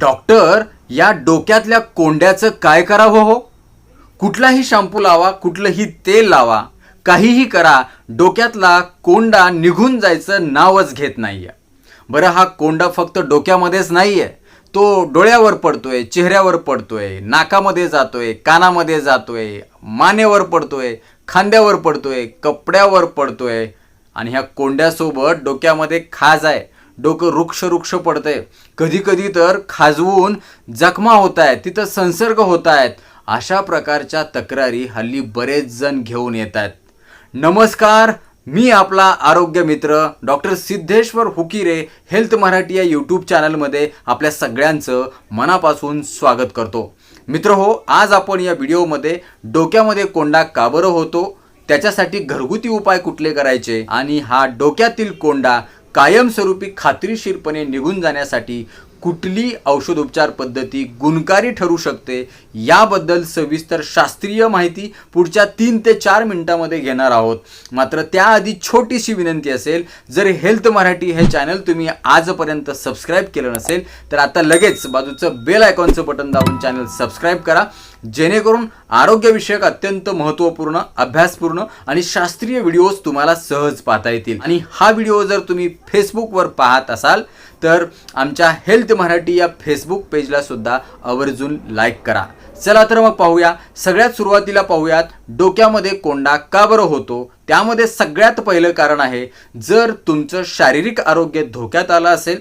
Doctor या डोक्यातल्या कोंड्याचं काय करावं हो? कुठलाही शॅम्पू लावा कुठलंही तेल लावा काहीही करा डोक्यातला कोंडा निघून जायचं नावच घेत नाही आहे बरं हा कोंडा फक्त डोक्यामध्येच नाही आहे तो डोळ्यावर पडतोय चेहऱ्यावर पडतोय नाकामध्ये जातोय कानामध्ये जातोय मानेवर पडतोय खांद्यावर पडतोय कपड्यावर पडतोय. आणि ह्या कोंड्यासोबत डोक्यामध्ये खाज आहे. डोकं वृक्ष वृक्ष पडतंय. कधी कधी तर खाजवून जखमा होत आहेत तिथं संसर्ग होत आहेत अशा प्रकारच्या तक्रारी हल्ली बरेच जण घेऊन येत आहेत नमस्कार मी आपला आरोग्य मित्र डॉक्टर सिद्धेश्वर हुकिरे हेल्थ मराठी या यूट्यूब चॅनलमध्ये आपल्या सगळ्यांचं मनापासून स्वागत करतो. मित्र हो आज आपण या व्हिडिओमध्ये डोक्यामध्ये कोंडा का बरं होतो त्याच्यासाठी घरगुती उपाय कुठले करायचे आणि हा डोक्यातील कोंडा कायमस्वरूपी खात्रीशीरपणे निघून जाण्यासाठी कुठली औषधोपचार पद्धती गुणकारी ठरू शकते याबद्दल सविस्तर शास्त्रीय माहिती पुढच्या तीन ते चार मिनिटामध्ये घेणार आहोत. मात्र त्याआधी छोटीशी विनंती असेल जर हेल्थ मराठी हे चॅनल तुम्ही आजपर्यंत सबस्क्राईब केलं नसेल तर आता लगेच बाजूचं बेल आयकॉनचं बटन दाबून चॅनल सबस्क्राईब करा जेणेकरून आरोग्यविषयक अत्यंत महत्त्वपूर्ण अभ्यासपूर्ण आणि शास्त्रीय व्हिडिओज तुम्हाला सहज पाहता येतील. आणि हा व्हिडिओ जर तुम्ही फेसबुकवर पाहत असाल तर आमच्या हेल्थ मराठी या फेसबुक पेजला सुद्धा आवर्जून लाईक करा. चला तर मग पाहूया. सगळ्यात सुरुवातीला पाहूयात. डोक्यामध्ये कोंडा का बरं होतो? त्यामध्ये सगळ्यात पहिलं कारण आहे जर तुमचं शारीरिक आरोग्य धोक्यात आलं असेल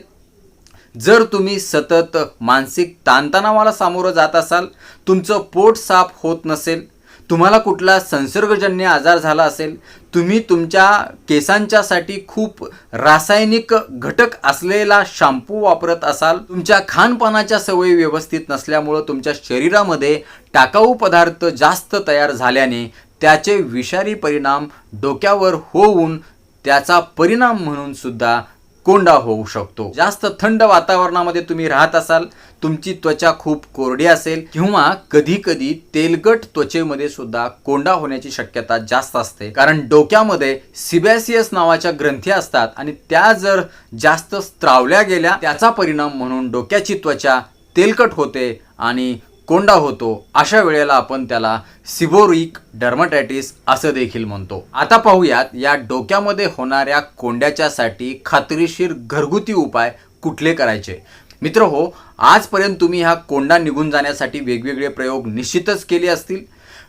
जर तुम्ही सतत मानसिक ताणतणावाला सामोरं जात असाल तुमचं पोट साफ होत नसेल तुम्हाला कुठला संसर्गजन्य आजार झाला असेल तुम्ही तुमच्या केसांच्यासाठी खूप रासायनिक घटक असलेला शॅम्पू वापरत असाल तुमच्या खानपानाच्या सवयी व्यवस्थित नसल्यामुळं तुमच्या शरीरामध्ये टाकाऊ पदार्थ जास्त तयार झाल्याने त्याचे विषारी परिणाम डोक्यावर होऊन त्याचा परिणाम म्हणून सुद्धा कोंडा होऊ शकतो. जास्त थंड वातावरणामध्ये तुम्ही राहत असाल तुमची त्वचा खूप कोरडी असेल किंवा कधी कधी तेलकट त्वचेमध्ये सुद्धा कोंडा होण्याची शक्यता जास्त असते. कारण डोक्यामध्ये सिबॅसियस नावाच्या ग्रंथी असतात आणि त्या जर जास्त स्त्रावल्या गेल्या त्याचा परिणाम म्हणून डोक्याची त्वचा तेलकट होते आणि कोंडा होतो अशा वेळेला आपण त्याला सिबोरिक डर्मटायटिस असं देखील म्हणतो. आता पाहूयात या डोक्यामध्ये होणाऱ्या कोंड्याच्यासाठी खात्रीशीर घरगुती उपाय कुठले करायचे? मित्र हो आजपर्यंत तुम्ही हा कोंडा निघून जाण्यासाठी वेगवेगळे प्रयोग निश्चितच केले असतील.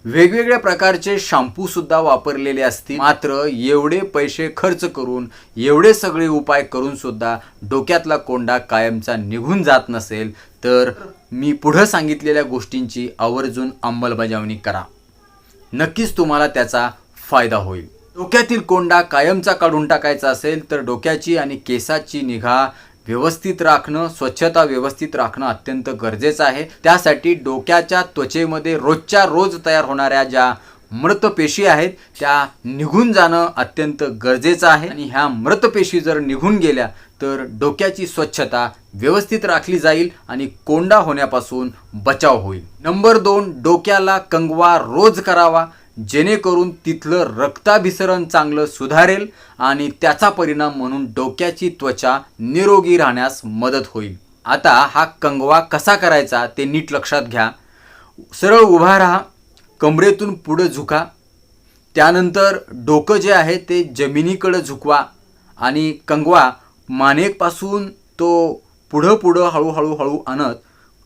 वेगवेगळ्या प्रकारचे शॅम्पू सुद्धा वापरलेले असतील. मात्र एवढे पैसे खर्च करून एवढे सगळे उपाय करून सुद्धा डोक्यातला कोंडा कायमचा निघून जात नसेल तर मी पुढं सांगितलेल्या गोष्टींची आवर्जून अंमलबजावणी करा. नक्कीच तुम्हाला त्याचा फायदा होईल. डोक्यातील कोंडा कायमचा काढून टाकायचा असेल तर डोक्याची आणि केसाची निगा व्यवस्थित राखणं स्वच्छता व्यवस्थित राखणं अत्यंत गरजेचं आहे. त्यासाठी डोक्याच्या त्वचेमध्ये रोजच्या रोज तयार होणाऱ्या ज्या मृत पेशी आहेत त्या निघून जाणं अत्यंत गरजेचं आहे. आणि ह्या मृत पेशी जर निघून गेल्या तर डोक्याची स्वच्छता व्यवस्थित राखली जाईल आणि कोंडा होण्यापासून बचाव होईल. नंबर दोन डोक्याला कंगवा रोज करावा. जेणेकरून तिथलं रक्ताभिसरण चांगलं सुधारेल आणि त्याचा परिणाम म्हणून डोक्याची त्वचा निरोगी राहण्यास मदत होईल. आता हा कंगवा कसा करायचा ते नीट लक्षात घ्या. सरळ उभा राहा कमरेतून पुढं झुका. त्यानंतर डोकं जे आहे ते जमिनीकडं झुकवा आणि कंगवा मानेपासून तो पुढं पुढं हळूहळू हळू आणत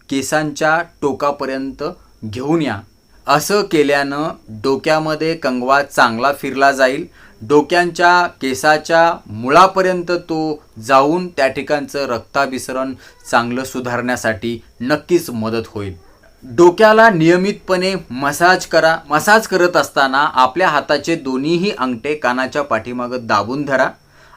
केसांच्या टोकापर्यंत घेऊन या. असं केल्यानं डोक्यामध्ये कंगवा चांगला फिरला जाईल. डोक्यांच्या केसाच्या मुळापर्यंत तो जाऊन त्या ठिकाणचं रक्ताभिसरण चांगलं सुधारण्यासाठी नक्कीच मदत होईल. डोक्याला नियमितपणे मसाज करा. मसाज करत असताना आपल्या हाताचे दोन्हीही अंगठे कानाच्या पाठीमागं दाबून धरा.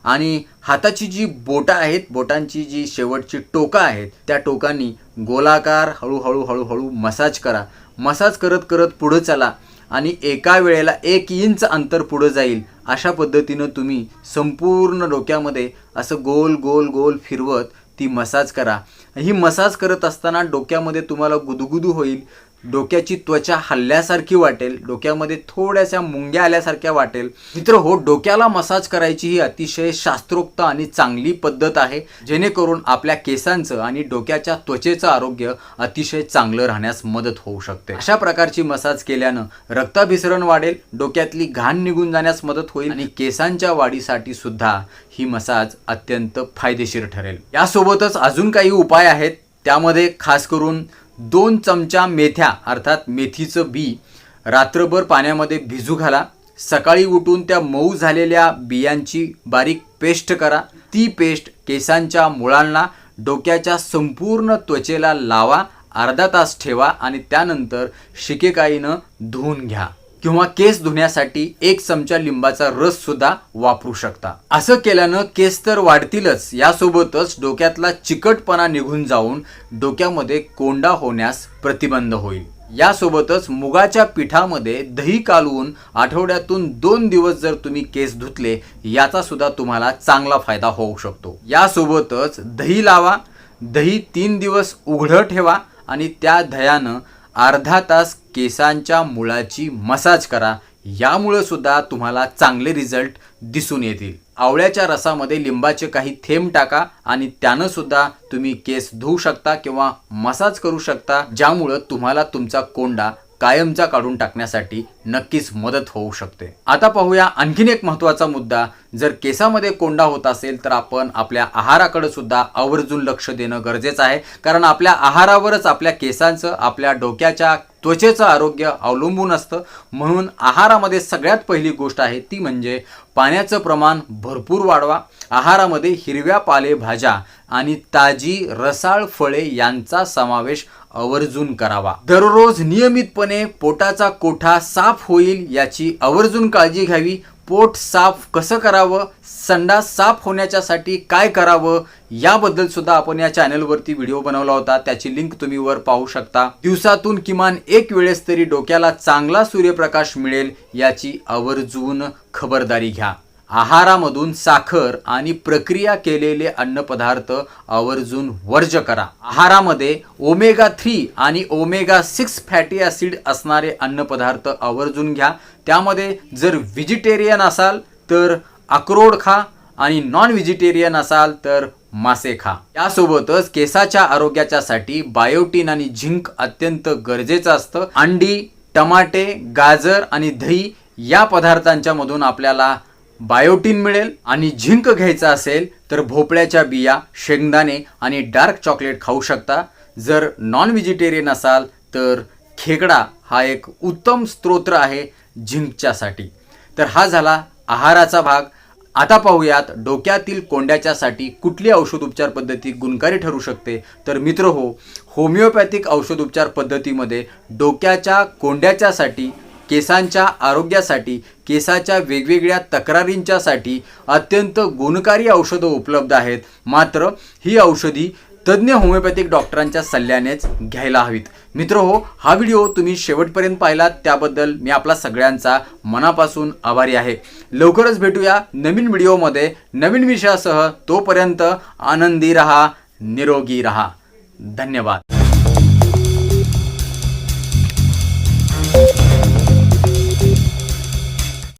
आणि हाताची जी बोटं आहेत बोटांची जी शेवटची टोकं आहेत त्या टोकांनी गोलाकार हळूहळू हळूहळू मसाज करा. मसाज करत करत पुढं चला आणि एका वेळेला एक इंच अंतर पुढं जाईल अशा पद्धतीनं तुम्ही संपूर्ण डोक्यामध्ये असं गोल गोल गोल फिरवत ती मसाज करा. ही मसाज करत असताना डोक्यामध्ये तुम्हाला गुदगुदू होईल. डोक्याची त्वचा हल्ल्यासारखी वाटेल डोक्यामध्ये थोड्याशा मुंग्या आल्यासारख्या वाटेल. मित्र हो डोक्याला मसाज करायची ही अतिशय शास्त्रोक्त आणि चांगली पद्धत आहे. जेणेकरून आपल्या केसांचं आणि डोक्याच्या त्वचेचं आरोग्य अतिशय चांगलं राहण्यास मदत होऊ शकते. अशा प्रकारची मसाज केल्यानं रक्ताभिसरण वाढेल डोक्यातली घाण निघून जाण्यास मदत होईल आणि केसांच्या वाढीसाठी सुद्धा ही मसाज अत्यंत फायदेशीर ठरेल. यासोबतच अजून काही उपाय आहेत त्यामध्ये खास करून दोन चमचा मेथ्या अर्थात मेथीचं बी रात्रभर पाण्यामध्ये भिजू घाला. सकाळी उठून त्या मऊ झालेल्या बियांची बारीक पेस्ट करा. ती पेस्ट केसांच्या मुळांना डोक्याच्या संपूर्ण त्वचेला लावा. अर्धा तास ठेवा आणि त्यानंतर शिकेकाईनं धुवून घ्या. किंवा केस धुण्यासाठी एक चमचा लिंबाचा रस सुद्धा वापरू शकता. असं केल्यानं केस तर वाढतीलच. यासोबतच डोक्यातला चिकटपणा निघून जाऊन डोक्यामध्ये कोंडा होण्यास प्रतिबंध होईल. यासोबतच मुगाच्या पिठामध्ये दही कालवून आठवड्यातून दोन दिवस जर तुम्ही केस धुतले याचा सुद्धा तुम्हाला चांगला फायदा होऊ शकतो. यासोबतच दही लावा दही तीन दिवस उघडं ठेवा आणि त्या दह्यानं अर्धा तास केसांच्या मुळाची मसाज करा. यामुळं सुद्धा तुम्हाला चांगले रिझल्ट दिसून येतील. आवळ्याच्या रसामध्ये लिंबाचे काही थेंब टाका आणि त्यानं सुद्धा तुम्ही केस धुवू शकता किंवा मसाज करू शकता ज्यामुळं तुम्हाला तुमचा कोंडा कायमचा काढून टाकण्यासाठी नक्कीच मदत होऊ शकते. आता पाहूया आणखीन एक महत्त्वाचा मुद्दा. जर केसामध्ये कोंडा होत असेल तर आपण आपल्या आहाराकडे सुद्धा आवर्जून लक्ष देणं गरजेचं आहे. कारण आपल्या आहारावरच आपल्या केसांचं आपल्या डोक्याच्या त्वचेचं आरोग्य अवलंबून असतं. म्हणून आहारामध्ये सगळ्यात पहिली गोष्ट आहे ती म्हणजे पाण्याचं प्रमाण भरपूर वाढवा. आहारामध्ये हिरव्या पालेभाज्या आणि ताजी रसाळ फळे यांचा समावेश आवर्जून करावा. दररोज नियमितपणे पोटाचा कोठा साफ होईल याची आवर्जून काळजी घ्यावी. पोट साफ कसं करावं? संडास साफ होण्याच्यासाठी काय करावं? याबद्दल सुद्धा आपण या चॅनलवरती व्हिडिओ बनवला होता. त्याची लिंक तुम्ही वर पाहू शकता. दिवसातून किमान एक वेळेस तरी डोक्याला चांगला सूर्यप्रकाश मिळेल याची आवर्जून खबरदारी घ्या. आहारामधून साखर आणि प्रक्रिया केलेले अन्नपदार्थ आवर्जून वर्ज करा. आहारामध्ये ओमेगा थ्री आणि ओमेगा सिक्स फॅटी ॲसिड असणारे अन्नपदार्थ आवर्जून घ्या. त्यामध्ये जर व्हेजिटेरियन असाल तर अक्रोड खा आणि नॉन व्हेजिटेरियन असाल तर मासे खा. यासोबतच केसाच्या आरोग्याच्यासाठी बायोटीन आणि झिंक अत्यंत गरजेचं असतं. अंडी टमाटे गाजर आणि दही या पदार्थांच्या मधून आपल्याला बायोटीन मिळेल आणि झिंक घ्यायचा असेल तर भोपळ्याच्या बिया शेंगदाणे आणि डार्क चॉकलेट खाऊ शकता. जर नॉन व्हेजिटेरियन असाल तर खेकडा हा एक उत्तम स्तोत्र आहे झिंकच्यासाठी. तर हा झाला आहाराचा भाग. आता पाहूयात डोक्यातील कोंड्याच्यासाठी कुठली औषधोपचार पद्धती गुणकारी ठरू शकते? तर मित्र हो होमिओपॅथिक औषधोपचार पद्धतीमध्ये डोक्याच्या कोंड्याच्यासाठी केसांच्या आरोग्यासाठी केसाच्या वेगवेगळ्या तक्रारींच्यासाठी अत्यंत गुणकारी औषधं उपलब्ध आहेत. मात्र ही औषधी तज्ज्ञ होमिओपॅथिक डॉक्टरांच्या सल्ल्यानेच घ्यायला हवीत. मित्र हो हा व्हिडिओ तुम्ही शेवटपर्यंत पाहिलात त्याबद्दल मी आपला सगळ्यांचा मनापासून आभारी आहे. लवकरच भेटूया नवीन व्हिडिओमध्ये. नवीन विषयासह तोपर्यंत आनंदी रहा निरोगी रहा. धन्यवाद.